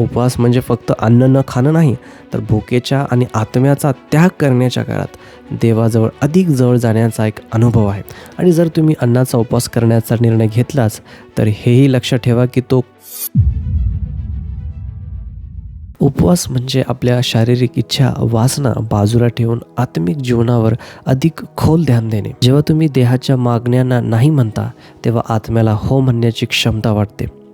उपवास म्हणजे फक्त अन्न न खाणं नाही तर भुकेच्या आणि आत्म्याचा त्याग करण्याच्या काळात देवाजवळ अधिक जवळ जाण्याचा एक अनुभव आहे. आणि जर तुम्ही अन्नाचा उपवास करण्याचा निर्णय घेतलाच तर हेही लक्षात ठेवा की तो उपवास म्हणजे आपल्या शारीरिक इच्छा वासना बाजूला ठेवून आत्मिक जीवनावर अधिक खोल ध्यान देणे. जेव्हा तुम्ही देहाच्या मागण्यांना नाही म्हणता तेव्हा आत्म्याला हो म्हणण्याची क्षमता वाटते.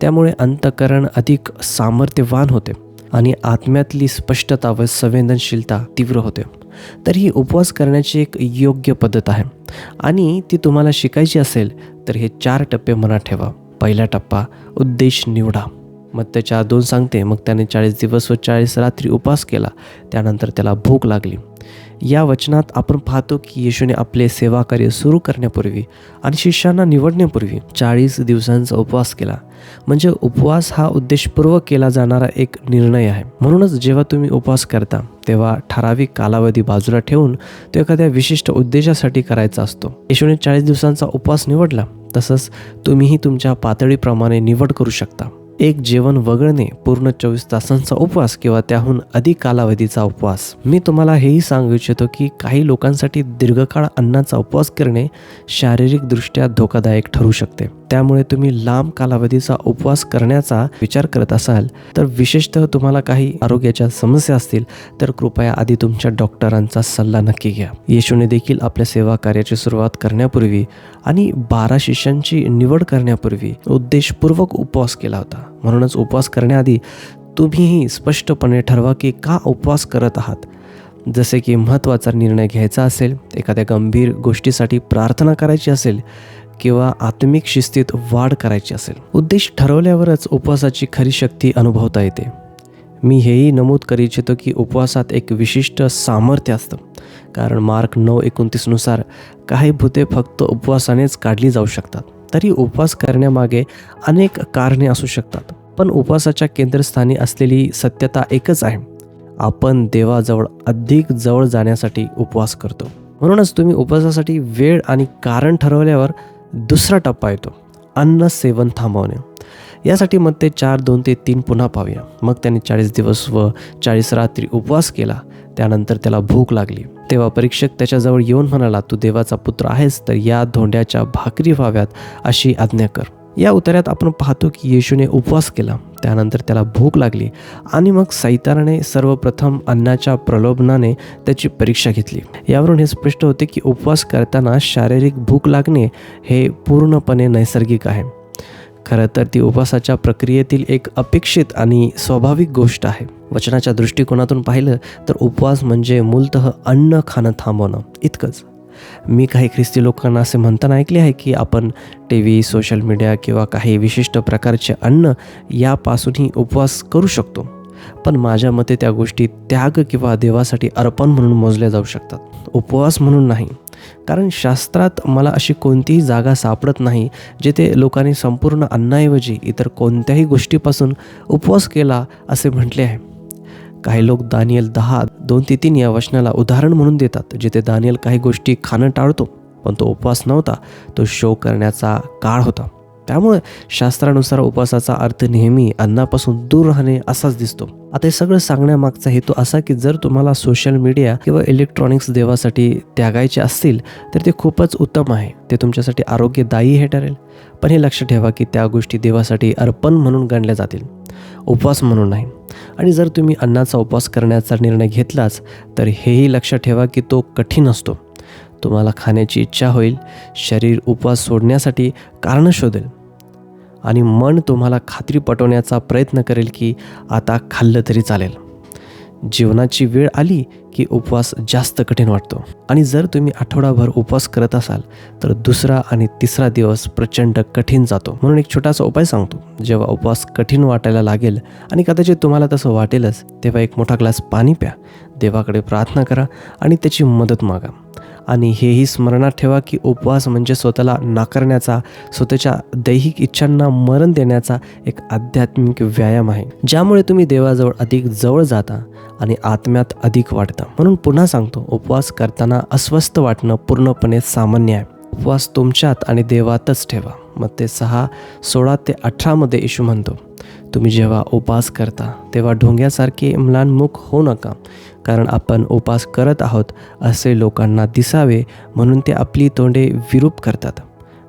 त्यामुळे अंतकरण अधिक सामर्थ्यवान होते आणि आत्म्यातली स्पष्टता व संवेदनशीलता तीव्र होते. तर ही उपवास करण्याची एक योग्य पद्धत आहे. आणि ती तुम्हाला शिकायची असेल तर हे चार टप्पे मनात ठेवा. पहिला टप्पा उद्देश निवडा. मग त्याच्या दोन सांगते. मग त्याने चाळीस दिवस व चाळीस रात्री उपवास केला. त्यानंतर त्याला भूक लागली. या वचनात आपण पाहतो की येशूने आपले सेवा कार्य सुरू करण्यापूर्वी आणि शिष्यांना निवडण्यापूर्वी चाळीस दिवसांचा उपवास केला. म्हणजे उपवास हा उद्देशपूर्वक केला जाणारा एक निर्णय आहे. म्हणूनच जेव्हा तुम्ही उपवास करता तेव्हा ठराविक कालावधी बाजूला ठेवून तो एखाद्या विशिष्ट उद्देशासाठी करायचा असतो. येशूने चाळीस दिवसांचा उपवास निवडला तसंच तुम्हीही तुमच्या पातळीप्रमाणे निवड करू शकता. एक जेवण वगळणे पूर्ण चोवीस तासांचा उपवास किंवा त्याहून अधिक कालावधीचा उपवास. मी तुम्हाला हेही सांगू इच्छितो की काही लोकांसाठी दीर्घकाळ अन्नाचा उपवास करणे शारीरिकदृष्ट्या धोकादायक ठरू शकते. त्यामुळे तुम्ही लांब कालावधीचा उपवास करण्याचा विचार करत असाल तर विशेषतः तुम्हाला काही आरोग्याच्या समस्या असतील तर कृपया आधी तुमच्या डॉक्टरांचा सल्ला नक्की घ्या. येशूने देखील आपल्या सेवा कार्याची सुरुवात करण्यापूर्वी आणि बारा शिष्यांची निवड करण्यापूर्वी उद्देशपूर्वक उपवास केला होता. म्हणूनच उपवास करण्याआधी तुम्हीही स्पष्टपणे ठरवा की का उपवास करत आहात. जसे की महत्त्वाचा निर्णय घ्यायचा असेल एखाद्या गंभीर गोष्टीसाठी प्रार्थना करायची असेल किंवा आत्मिक शिस्तीत वाढ करायची असेल उद्देश ठरवल्यावरच उपवासाची खरी शक्ती अनुभवता येते. मी हेही नमूद करू इच्छितो की उपवासात एक विशिष्ट सामर्थ्य असतं कारण मार्क नऊ एकोणतीसनुसार काही भूते फक्त उपवासानेच काढली जाऊ शकतात तरी उपवास करण्यामागे अनेक कारणे असू शकतात. पण उपवासाच्या केंद्रस्थानी असलेली सत्यता एकच आहे. आपण देवाजवळ अधिक जवळ जाण्यासाठी उपवास करतो. म्हणूनच तुम्ही उपवासासाठी वेळ आणि कारण ठरवल्यावर दुसरा टप्पा येतो. अन्न सेवन थांबवणे. यासाठी मग ते चार दोन ते तीन पुन्हा पाहूया. मग त्याने चाळीस दिवस व चाळीस रात्री उपवास केला. त्यानंतर त्याला भूक लागली. तेव्हा परीक्षक त्याच्याजवळ येऊन म्हणाला तू देवाचा पुत्र आहेस तर या धोंड्याच्या भाकरी व्हाव्यात अशी आज्ञा कर. या उत्तरात आपण पाहतो की येशूने उपवास केला. त्यानंतर त्याला भूक लागली आणि मग सैतानाने सर्वप्रथम अन्नाच्या प्रलोभनाने त्याची परीक्षा घेतली. यावरून हे स्पष्ट होते की उपवास करताना शारीरिक भूक लागणे हे पूर्णपणे नैसर्गिक आहे. खरं तर ती उपवासाच्या प्रक्रियेतील एक अपेक्षित आणि स्वाभाविक गोष्ट आहे. वचनाच्या दृष्टिकोनातून पाहिलं तर उपवास म्हणजे मूलतः अन्न खाणं थांबवणं. इतकंच. मी काही ख्रिस्ती लोकांना असे म्हणताना ऐकले आहे की आपण टी व्ही सोशल मीडिया किंवा काही विशिष्ट प्रकारचे अन्न यापासूनही उपवास करू शकतो. पण माझ्या मते त्या गोष्टी त्याग किंवा देवासाठी अर्पण म्हणून मोजल्या जाऊ शकतात. उपवास म्हणून नाही. कारण शास्त्रात मला अशी कोणतीही जागा सापडत नाही जिथे लोकांनी संपूर्ण अन्नाऐवजी इतर कोणत्याही गोष्टीपासून उपवास केला असे म्हटले आहे. काही लोक दानियल दहा दोन ते तीन या वचनाला उदाहरण म्हणून देतात जिथे दानियल काही गोष्टी खाणं टाळतो पण तो उपवास नव्हता तो शो करण्याचा काळ होता. त्यामुळे शास्त्रानुसार उपवासाचा अर्थ नेहमी अन्नापासून दूर राहणे असाच दिसतो. आता हे सगळं सांगण्यामागचा हेतू असा की जर तुम्हाला सोशल मीडिया किंवा इलेक्ट्रॉनिक्स देवासाठी त्यागायचे असतील तर ते खूपच उत्तम आहे. ते तुमच्यासाठी आरोग्यदायी हे ठरेल. पण हे लक्ष ठेवा की त्या गोष्टी देवासाठी अर्पण म्हणून गणल्या जातील. उपवास म्हणून नाही. आणि जर तुम्ही अन्नाचा उपवास करण्याचा निर्णय घेतलाच तर हेही लक्षात ठेवा की तो कठीण असतो. तुम्हाला खाण्याची इच्छा होईल शरीर उपवास सोडण्यासाठी कारणं शोधेल. आणि मन तुम्हाला खात्री पटवण्याचा प्रयत्न करेल की आता खाल्लं तरी चालेल. जीवनाची वेळ आली की उपवास जास्त कठीण वाटतो. आणि जर तुम्ही आठवडाभर उपवास करत असाल तर दुसरा आणि तिसरा दिवस प्रचंड कठीण जातो. म्हणून एक छोटासा उपाय सांगतो. जेव्हा उपवास कठीण वाटायला लागेल आणि कदाचित तुम्हाला तसं वाटेलच तेव्हा एक मोठा ग्लास पाणी प्या. देवाकडे प्रार्थना करा आणि त्याची मदत मागा. आणि हेही स्मरणात ठेवा की उपवास म्हणजे स्वतःला नाकारण्याचा स्वतःच्या दैहिक इच्छांना मरण देण्याचा एक आध्यात्मिक व्यायाम आहे ज्यामुळे तुम्ही देवाजवळ अधिक जवळ जाता आणि आत्म्यात अधिक वाढता. म्हणून पुन्हा सांगतो उपवास करताना अस्वस्थ वाटणं पूर्णपणे सामान्य आहे. उपवास तुमच्यात आणि देवातच ठेवा. मग ते सहा सोळा ते अठरामध्ये येशू म्हणतो तुम्ही जेव्हा उपास करता तेव्हा ढोंग्यासारखे म्लानमुख होऊ नका कारण आपण उपास करत आहोत असे लोकांना दिसावे म्हणून ते आपली तोंडे विरूप करतात.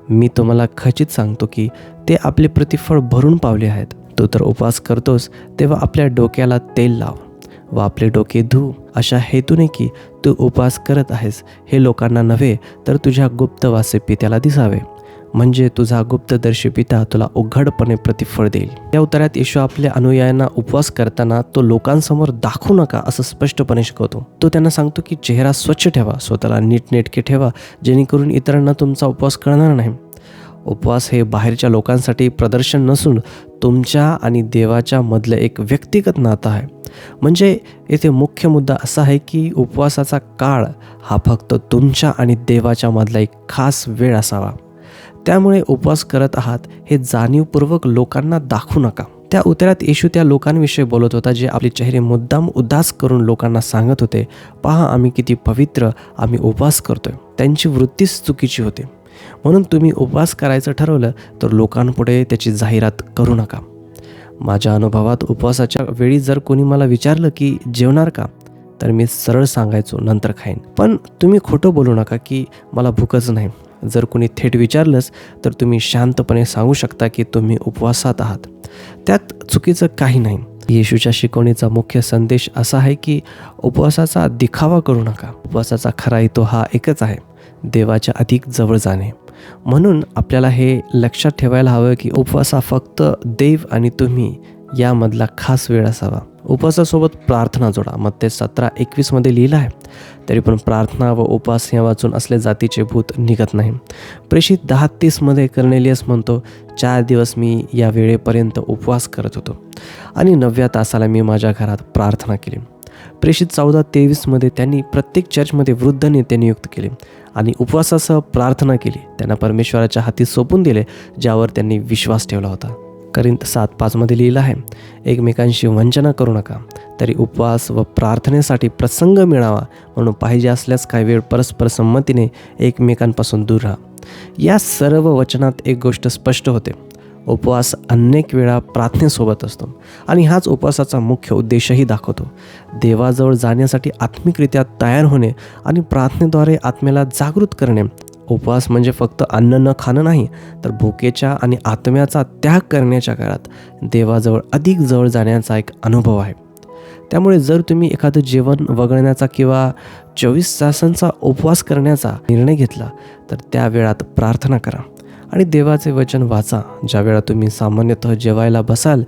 मी तुम्हाला खचित सांगतो की ते आपले प्रतिफळ भरून पावले आहेत. तू तर उपवास करतोस तेव्हा आपल्या डोक्याला तेल लाव. व आपले डोके धू. अशा हेतूने की तू उपवास करत आहेस हे लोकांना नव्हे तर तुझ्या गुप्तवासे पित्याला दिसावे. म्हणजे तुझा गुप्तदर्शी पिता तुला उघडपणे प्रतिफळ देईल. या उत्तरात येशू आपल्या अनुयायांना उपवास करताना तो लोकांसमोर दाखवू नका असं स्पष्टपणे शिकवतो. तो त्यांना सांगतो की चेहरा स्वच्छ ठेवा स्वतःला नीटनेटके ठेवा जेणेकरून इतरांना तुमचा उपवास कळणार नाही. उपवास हे बाहेरच्या लोकांसाठी प्रदर्शन नसून तुमच्या आणि देवाच्या मधलं एक व्यक्तिगत नातं आहे. म्हणजे येथे मुख्य मुद्दा असा आहे की उपवासाचा काळ हा फक्त तुमच्या आणि देवाच्या मधला एक खास वेळ असावा. त्यामुळे उपवास करत आहात हे जाणीवपूर्वक लोकांना दाखवू नका. त्या उत्तरात येशू त्या लोकांविषयी बोलत होता जे आपले चेहरे मुद्दाम उदास करून लोकांना सांगत होते पहा आम्ही किती पवित्र आम्ही उपवास करतोय. त्यांची वृत्तीच चुकीची होती. म्हणून तुम्ही उपवास करायचं ठरवलं तर लोकांपुढे त्याची जाहिरात करू नका. माझ्या अनुभवात उपवासाच्या वेळी जर कोणी मला विचारलं की जेवणार का तर मी सरळ सांगायचो नंतर खाईन. पण तुम्ही खोटं बोलू नका की मला भूकच नाही. जर कोणी थेट विचारलंच तर तुम्ही शांतपणे सांगू शकता की तुम्ही उपवासात आहात. त्यात चुकीचं काही नाही. येशूच्या शिकवणीचा मुख्य संदेश असा आहे की उपवासाचा दिखावा करू नका. उपवासाचा खरा हेतू हा एकच आहे. देवाच्या अधिक जवळ जाणे. म्हणून आपल्याला हे लक्षात ठेवायला हवं की उपवास हा फक्त देव आणि तुम्ही यामधला खास वेळ असावा. उपवासासोबत प्रार्थना जोडा. मग ते सतरा एकवीसमध्ये लिहिलं आहे. तरी पण प्रार्थना व उपवास या वाचून असले जातीचे भूत निघत नाही. प्रेषित दहा तीसमध्ये कर्नेलियस म्हणतो चार दिवस मी या वेळेपर्यंत उपवास करत होतो आणि नवव्या तासाला मी माझ्या घरात प्रार्थना केली. प्रेषित चौदा तेवीसमध्ये त्यांनी प्रत्येक चर्चमध्ये वृद्ध नेते नियुक्त केले आणि उपवासासह प्रार्थना केली. त्यांना परमेश्वराच्या हाती सोपून दिले ज्यावर त्यांनी विश्वास ठेवला होता. करिंत सात पाचमध्ये लिहिलं आहे एकमेकांशी वंचना करू नका तरी उपवास व प्रार्थनेसाठी प्रसंग मिळावा म्हणून पाहिजे असल्यास काही वेळ परस्पर संमतीने एकमेकांपासून दूर राहा. या सर्व वचनात एक गोष्ट स्पष्ट होते. उपवास अनेक वेळा प्रार्थनेसोबत असतो आणि हाच उपवासाचा मुख्य उद्देशही दाखवतो. देवाजवळ जाण्यासाठी आत्मिकरित्या तयार होणे आणि प्रार्थनेद्वारे आत्म्याला जागृत करणे. उपवास म्हणजे फक्त अन्न न खाणं नाही तर भुकेच्या आणि आत्म्याचा त्याग करण्याच्या काळात देवाजवळ अधिक जवळ जाण्याचा एक अनुभव आहे. त्यामुळे जर तुम्ही एखादं जेवण वगळण्याचा किंवा चोवीस तासांचा उपवास करण्याचा निर्णय घेतला तर त्या वेळात प्रार्थना करा. आणि देवाचे वचन वाचा. ज्या वेळा तुम्ही सामान्यतः जेवायला बसाल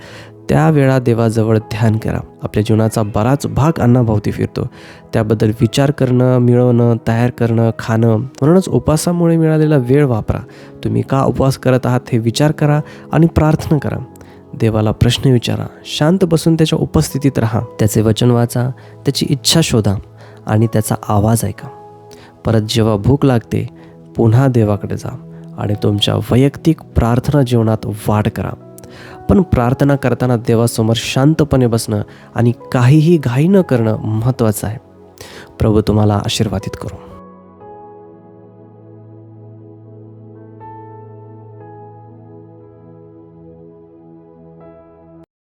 त्यावेळा देवाजवळ ध्यान करा. आपल्या जीवनाचा बराच भाग अन्नाभोवती फिरतो. त्याबद्दल विचार करणं मिळवणं तयार करणं खाणं म्हणूनच उपवासामुळे मिळालेला वेळ वापरा. तुम्ही का उपवास करत आहात हे विचार करा आणि प्रार्थना करा. देवाला प्रश्न विचारा. शांत बसून त्याच्या उपस्थितीत राहा. त्याचे वचन वाचा त्याची इच्छा शोधा आणि त्याचा आवाज ऐका. परत जेव्हा भूक लागते पुन्हा देवाकडे जा. आणि तुमच्या वैयक्तिक प्रार्थना जीवनात वाढ करा. पण प्रार्थना करताना देवासमोर शांतपणे बसणं आणि काहीही घाई न करणं महत्त्वाचं आहे. प्रभू तुम्हाला आशीर्वादित करू.